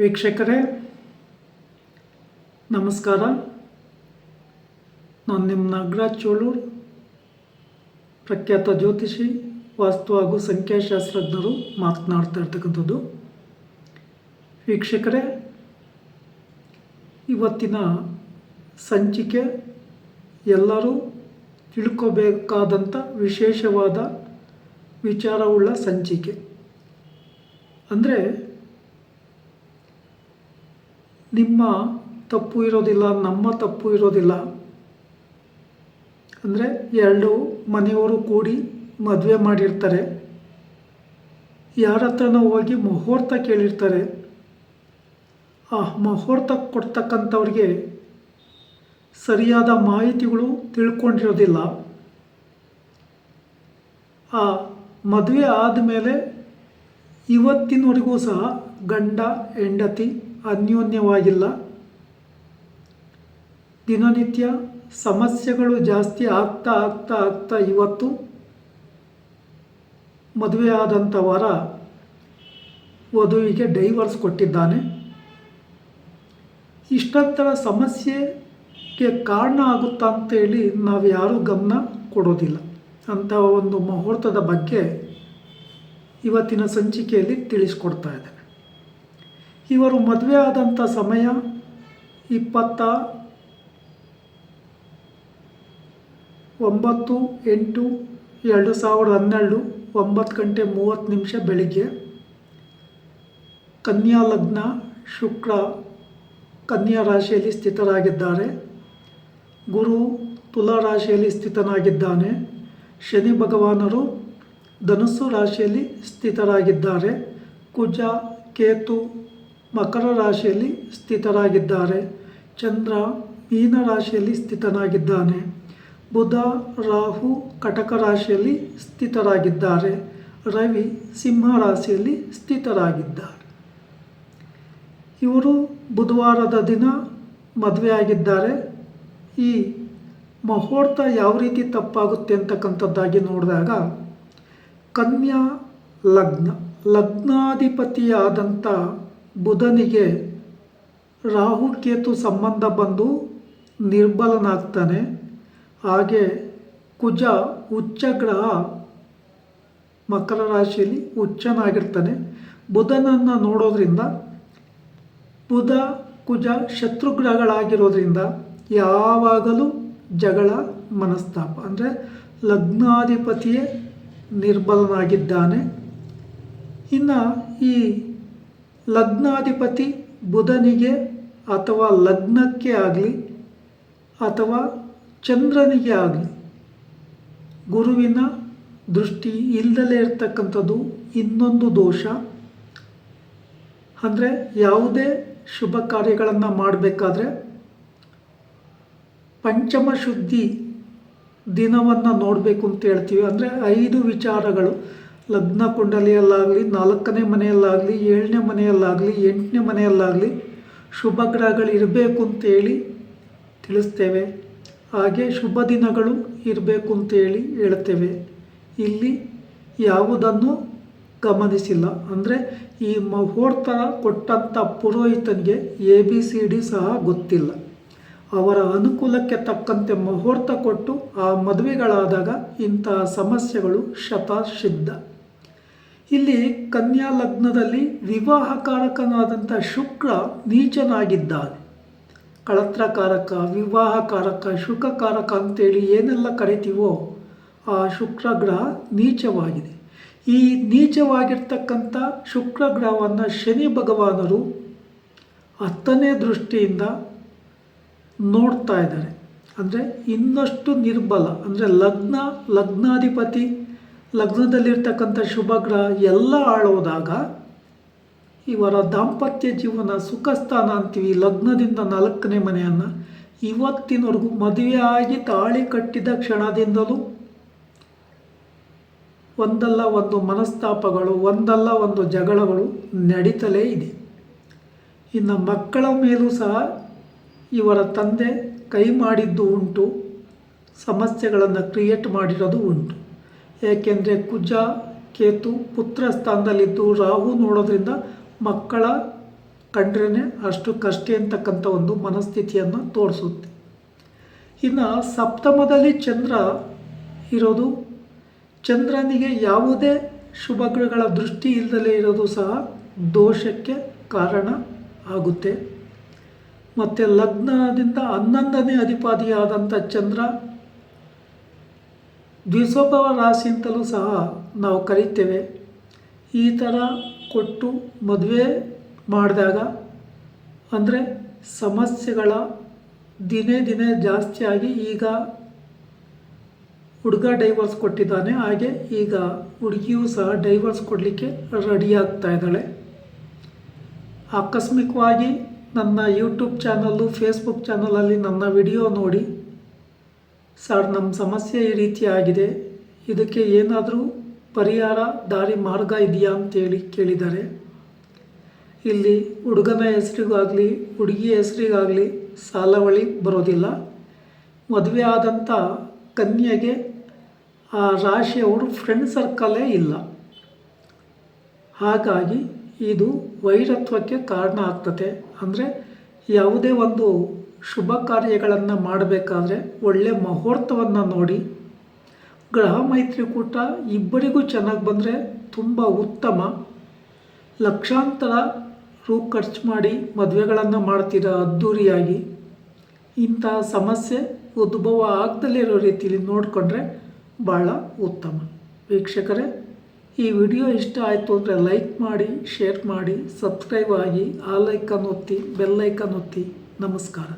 ವೀಕ್ಷಕರೇ, ನಮಸ್ಕಾರ. ನಾನು ನಿಮ್ಮ ನಾಗರಾಜ್ ಚೋಳೂರು, ಪ್ರಖ್ಯಾತ ಜ್ಯೋತಿಷಿ, ವಾಸ್ತು ಹಾಗೂ ಸಂಖ್ಯಾಶಾಸ್ತ್ರಜ್ಞರು ಮಾತನಾಡ್ತಾ ಇರ್ತಕ್ಕಂಥದ್ದು. ವೀಕ್ಷಕರೇ, ಇವತ್ತಿನ ಸಂಚಿಕೆ ಎಲ್ಲರೂ ತಿಳ್ಕೋಬೇಕಾದಂಥ ವಿಶೇಷವಾದ ವಿಚಾರವುಳ್ಳ ಸಂಚಿಕೆ. ಅಂದರೆ ನಿಮ್ಮ ತಪ್ಪು ಇರೋದಿಲ್ಲ, ನಮ್ಮ ತಪ್ಪು ಇರೋದಿಲ್ಲ. ಅಂದರೆ ಎರಡು ಮನೆಯವರು ಕೂಡಿ ಮದುವೆ ಮಾಡಿರ್ತಾರೆ. ಯಾರ ಹತ್ರನೋ ಹೋಗಿ ಮುಹೂರ್ತ ಕೇಳಿರ್ತಾರೆ. ಆ ಮುಹೂರ್ತ ಕೊಡ್ತಕ್ಕಂಥವ್ರಿಗೆ ಸರಿಯಾದ ಮಾಹಿತಿಗಳು ತಿಳ್ಕೊಂಡಿರೋದಿಲ್ಲ. ಆ ಮದುವೆ ಆದಮೇಲೆ ಇವತ್ತಿನವರೆಗೂ ಸಹ ಗಂಡ, ಹೆಂಡತಿ ಅನ್ಯೋನ್ಯವಾಗಿಲ್ಲ. ದಿನನಿತ್ಯ ಸಮಸ್ಯೆಗಳು ಜಾಸ್ತಿ ಆಗ್ತಾ ಆಗ್ತಾ ಆಗ್ತಾ ಇವತ್ತು ಮದುವೆ ಆದಂಥ ವಾರ ವಧುವಿಗೆ ಡೈವರ್ಸ್ ಕೊಟ್ಟಿದ್ದಾನೆ. ಇಷ್ಟಂತರ ಸಮಸ್ಯೆಗೆ ಕಾರಣ ಆಗುತ್ತಾ ಅಂತೇಳಿ ನಾವು ಯಾರೂ ಗಮನ ಕೊಡೋದಿಲ್ಲ. ಅಂಥ ಒಂದು ಮುಹೂರ್ತದ ಬಗ್ಗೆ ಇವತ್ತಿನ ಸಂಚಿಕೆಯಲ್ಲಿ ತಿಳಿಸ್ಕೊಡ್ತಾ ಇದ್ದೇನೆ. ಇವರು ಮದುವೆ ಆದಂಥ ಸಮಯ ಇಪ್ಪತ್ತ ಒಂಬತ್ತು ಎಂಟು ಎರಡು ಸಾವಿರದ ಹನ್ನೆರಡು ಒಂಬತ್ತು ಗಂಟೆ ಮೂವತ್ತು ನಿಮಿಷ ಬೆಳಿಗ್ಗೆ ಕನ್ಯಾ ಲಗ್ನ ಶುಕ್ರ ಕನ್ಯಾ ರಾಶಿಯಲ್ಲಿ ಸ್ಥಿತರಾಗಿದ್ದಾರೆ. ಗುರು ತುಲಾ ರಾಶಿಯಲ್ಲಿ ಸ್ಥಿತನಾಗಿದ್ದಾನೆ. ಶನಿ ಭಗವಾನರು ಧನುಸ್ಸು ರಾಶಿಯಲ್ಲಿ ಸ್ಥಿತರಾಗಿದ್ದಾರೆ. ಕುಜ, ಕೇತು ಮಕರ ರಾಶಿಯಲ್ಲಿ ಸ್ಥಿತರಾಗಿದ್ದಾರೆ. ಚಂದ್ರ ಮೀನ ರಾಶಿಯಲ್ಲಿ ಸ್ಥಿತನಾಗಿದ್ದಾನೆ. ಬುಧ ರಾಹು ಕಟಕ ರಾಶಿಯಲ್ಲಿ ಸ್ಥಿತರಾಗಿದ್ದಾರೆ. ರವಿ ಸಿಂಹ ರಾಶಿಯಲ್ಲಿ ಸ್ಥಿತರಾಗಿದ್ದಾರೆ. ಇವರು ಬುಧವಾರದ ದಿನ ಮದುವೆಯಾಗಿದ್ದಾರೆ ಈ ಮುಹೂರ್ತ ಯಾವ ರೀತಿ ತಪ್ಪಾಗುತ್ತೆ ಅಂತಕ್ಕಂಥದ್ದಾಗಿ ನೋಡಿದಾಗ ಕನ್ಯಾ ಲಗ್ನ, ಲಗ್ನಾಧಿಪತಿಯಾದಂಥ ಬುಧನಿಗೆ ರಾಹು ಕೇತು ಸಂಬಂಧ ಬಂದು ನಿರ್ಬಲನಾಗ್ತಾನೆ. ಹಾಗೆ ಕುಜ ಉಚ್ಚ ಗ್ರಹ ಮಕರ ರಾಶಿಯಲ್ಲಿ ಉಚ್ಚನಾಗಿರ್ತಾನೆ. ಬುಧನನ್ನು ನೋಡೋದ್ರಿಂದ, ಬುಧ, ಕುಜ ಶತ್ರುಗ್ರಹಗಳಾಗಿರೋದ್ರಿಂದ ಯಾವಾಗಲೂ ಜಗಳ, ಮನಸ್ತಾಪ, ಅಂದರೆ ಲಗ್ನಾಧಿಪತಿಯೇ ನಿರ್ಬಲನಾಗಿದ್ದಾನೆ. ಇನ್ನು ಈ ಲಗ್ನಾಧಿಪತಿ ಬುಧನಿಗೆ ಅಥವಾ ಲಗ್ನಕ್ಕೆ ಆಗಲಿ ಅಥವಾ ಚಂದ್ರನಿಗೆ ಆಗಲಿ ಗುರುವಿನ ದೃಷ್ಟಿ ಇಲ್ಲದಲೇ ಇರತಕ್ಕಂಥದ್ದು ಇನ್ನೊಂದು ದೋಷ. ಅಂದರೆ ಯಾವುದೇ ಶುಭ ಕಾರ್ಯಗಳನ್ನು ಮಾಡಬೇಕಾದ್ರೆ ಪಂಚಮ ಶುದ್ಧಿ ದಿನವನ್ನು ನೋಡಬೇಕು ಅಂತ ಹೇಳ್ತೀವಿ. ಅಂದರೆ ಐದು ವಿಚಾರಗಳು. ಲಗ್ನ ಕುಂಡಲಿಯಲ್ಲಾಗಲಿ, ನಾಲ್ಕನೇ ಮನೆಯಲ್ಲಾಗಲಿ, ಏಳನೇ ಮನೆಯಲ್ಲಾಗಲಿ, ಎಂಟನೇ ಮನೆಯಲ್ಲಾಗಲಿ ಶುಭ ಗ್ರಹಗಳು ಇರಬೇಕು ಅಂತೇಳಿ ತಿಳಿಸ್ತೇವೆ. ಹಾಗೆ ಶುಭ ದಿನಗಳು ಇರಬೇಕು ಅಂತೇಳಿ ಹೇಳ್ತೇವೆ ಇಲ್ಲಿ ಯಾವುದನ್ನು ಗಮನಿಸಿಲ್ಲ. ಅಂದರೆ ಈ ಮುಹೂರ್ತ ಕೊಟ್ಟಂಥ ಪುರೋಹಿತನಿಗೆ ಎ, ಬಿ, ಸಿ, ಡಿ ಸಹ ಗೊತ್ತಿಲ್ಲ. ಅವರ ಅನುಕೂಲಕ್ಕೆ ತಕ್ಕಂತೆ ಮುಹೂರ್ತ ಕೊಟ್ಟು ಆ ಮದುವೆಗಳಾದಾಗ ಇಂತಹ ಸಮಸ್ಯೆಗಳು ಶತಸಿದ್ಧ. ಇಲ್ಲಿ ಕನ್ಯಾ ಲಗ್ನದಲ್ಲಿ ವಿವಾಹಕಾರಕನಾದಂಥ ಶುಕ್ರ ನೀಚನಾಗಿದ್ದಾನೆ. ಕಳತ್ರಕಾರಕ, ವಿವಾಹಕಾರಕ, ಶುಕಕಾರಕ ಅಂತೇಳಿ ಏನೆಲ್ಲ ಕರಿತೀವೋ ಆ ಶುಕ್ರ ಗ್ರಹ ನೀಚವಾಗಿದೆ. ಈ ನೀಚವಾಗಿರ್ತಕ್ಕಂಥ ಶುಕ್ರ ಗ್ರಹವನ್ನು ಶನಿ ಭಗವಾನರು ಹತ್ತನೇ ದೃಷ್ಟಿಯಿಂದ ನೋಡ್ತಾ ಇದ್ದಾರೆ. ಅಂದರೆ ಇನ್ನಷ್ಟು ನಿರ್ಬಲ, ಅಂದರೆ ಲಗ್ನ, ಲಗ್ನಾಧಿಪತಿ ಲಗ್ನದಲ್ಲಿರ್ತಕ್ಕಂಥ ಶುಭ ಗ್ರಹ ಎಲ್ಲ ಆಳೋದಾಗ ಇವರ ದಾಂಪತ್ಯ ಜೀವನ ಸುಖಸ್ಥಾನ ಅಂತೀವಿ. ಲಗ್ನದಿಂದ ನಾಲ್ಕನೇ ಮನೆಯನ್ನು ಇವತ್ತಿನವರೆಗೂ ಆಗಿ ತಾಳಿ ಕಟ್ಟಿದ ಕ್ಷಣದಿಂದಲೂ ಒಂದಲ್ಲ ಒಂದು ಮನಸ್ತಾಪಗಳು, ಒಂದಲ್ಲ ಒಂದು ಜಗಳಗಳು ನಡೀತಲೇ ಇದೆ. ಇನ್ನು ಮಕ್ಕಳ ಮೇಲೂ ಸಹ ಇವರ ತಂದೆ ಕೈ ಮಾಡಿದ್ದು ಉಂಟು, ಸಮಸ್ಯೆಗಳನ್ನು ಕ್ರಿಯೇಟ್ ಮಾಡಿರೋದು ಉಂಟು. ಏಕೆಂದರೆ ಕುಜ, ಕೇತು ಪುತ್ರ ಸ್ಥಾನದಲ್ಲಿದ್ದು ರಾಹು ನೋಡೋದ್ರಿಂದ ಮಕ್ಕಳ ಕಂಡ್ರೇ ಅಷ್ಟು ಕಷ್ಟ ಅಂತಕ್ಕಂಥ ಒಂದು ಮನಸ್ಥಿತಿಯನ್ನು ತೋರಿಸುತ್ತೆ. ಇನ್ನು ಸಪ್ತಮದಲ್ಲಿ ಚಂದ್ರ ಇರೋದು, ಚಂದ್ರನಿಗೆ ಯಾವುದೇ ಶುಭಗ್ರಹಗಳ ದೃಷ್ಟಿ ಇಲ್ಲದಲೇ ಇರೋದು ಸಹ ದೋಷಕ್ಕೆ ಕಾರಣ ಆಗುತ್ತೆ. ಮತ್ತು ಲಗ್ನದಿಂದ ಹನ್ನೊಂದನೇ ಅಧಿಪತಿಯಾದಂಥ ಚಂದ್ರ ದ್ವಿಸೋಭವ ರಾಶಿ ಅಂತಲೂ ಸಹ ನಾವು ಕರೀತೇವೆ ಈ ಥರ ಕೊಟ್ಟು ಮದುವೆ ಮಾಡಿದಾಗ, ಅಂದರೆ ಸಮಸ್ಯೆಗಳ ದಿನೇ ದಿನೇ ಜಾಸ್ತಿಯಾಗಿ ಈಗ ಹುಡುಗ ಡೈವರ್ಸ್ ಕೊಟ್ಟಿದ್ದಾನೆ. ಹಾಗೆ ಈಗ ಹುಡುಗಿಯೂ ಸಹ ಡೈವರ್ಸ್ ಕೊಡಲಿಕ್ಕೆ ರೆಡಿ ಆಗ್ತಾ ಇದ್ದಾಳೆ. ಆಕಸ್ಮಿಕವಾಗಿ ನನ್ನ ಯೂಟ್ಯೂಬ್ ಚಾನಲ್ಲು ಫೇಸ್ಬುಕ್ ಚಾನಲಲ್ಲಿ ನನ್ನ ವಿಡಿಯೋ ನೋಡಿ ಸರ್ ನಮ್ಮ ಸಮಸ್ಯೆ ಈ ರೀತಿ ಆಗಿದೆ. ಇದಕ್ಕೆ ಏನಾದರೂ ಪರಿಹಾರ, ದಾರಿ ಮಾರ್ಗ ಇದೆಯಾ ಅಂತೇಳಿ ಕೇಳಿದ್ದಾರೆ. ಇಲ್ಲಿ ಹುಡುಗನ ಹೆಸರಿಗಾಗಲಿ ಹುಡುಗಿ ಹೆಸರಿಗಾಗಲಿ ಸಾಲವಳಿ ಬರೋದಿಲ್ಲ. ಮದುವೆ ಆದಂಥ ಕನ್ಯೆಗೆ ಆ ರಾಶಿಯವರು ಫ್ರೆಂಡ್ ಸರ್ಕಲೇ ಇಲ್ಲ. ಹಾಗಾಗಿ ಇದು ವೈರತ್ವಕ್ಕೆ ಕಾರಣ ಆಗ್ತದೆ. ಅಂದರೆ ಯಾವುದೇ ಒಂದು ಶುಭ ಕಾರ್ಯಗಳನ್ನು ಮಾಡಬೇಕಾದ್ರೆ ಒಳ್ಳೆಯ ಮುಹೂರ್ತವನ್ನು ನೋಡಿ. ಗ್ರಹ ಮೈತ್ರಿಕೂಟ ಇಬ್ಬರಿಗೂ ಚೆನ್ನಾಗಿ ಬಂದರೆ ತುಂಬ ಉತ್ತಮ. ಲಕ್ಷಾಂತರ ರೂ ಖರ್ಚು ಮಾಡಿ ಮದುವೆಗಳನ್ನು ಮಾಡ್ತೀರಾ ಅದ್ಧೂರಿಯಾಗಿ ಇಂತಹ ಸಮಸ್ಯೆ ಉದ್ಭವ ಆಗ್ದಲೇ ಇರೋ ರೀತಿಯಲ್ಲಿ ನೋಡಿಕೊಂಡ್ರೆ ಭಾಳ ಉತ್ತಮ. ವೀಕ್ಷಕರೇ, ಈ ವಿಡಿಯೋ ಇಷ್ಟ ಆಯಿತು ಅಂದರೆ ಲೈಕ್ ಮಾಡಿ, ಶೇರ್ ಮಾಡಿ, ಸಬ್ಸ್ಕ್ರೈಬ್ ಆಗಿ, ಆ ಲೈಕನ್ ಒತ್ತಿ ಬೆಲ್ಲೈಕನ್ ಒತ್ತಿ. ನಮಸ್ಕಾರ.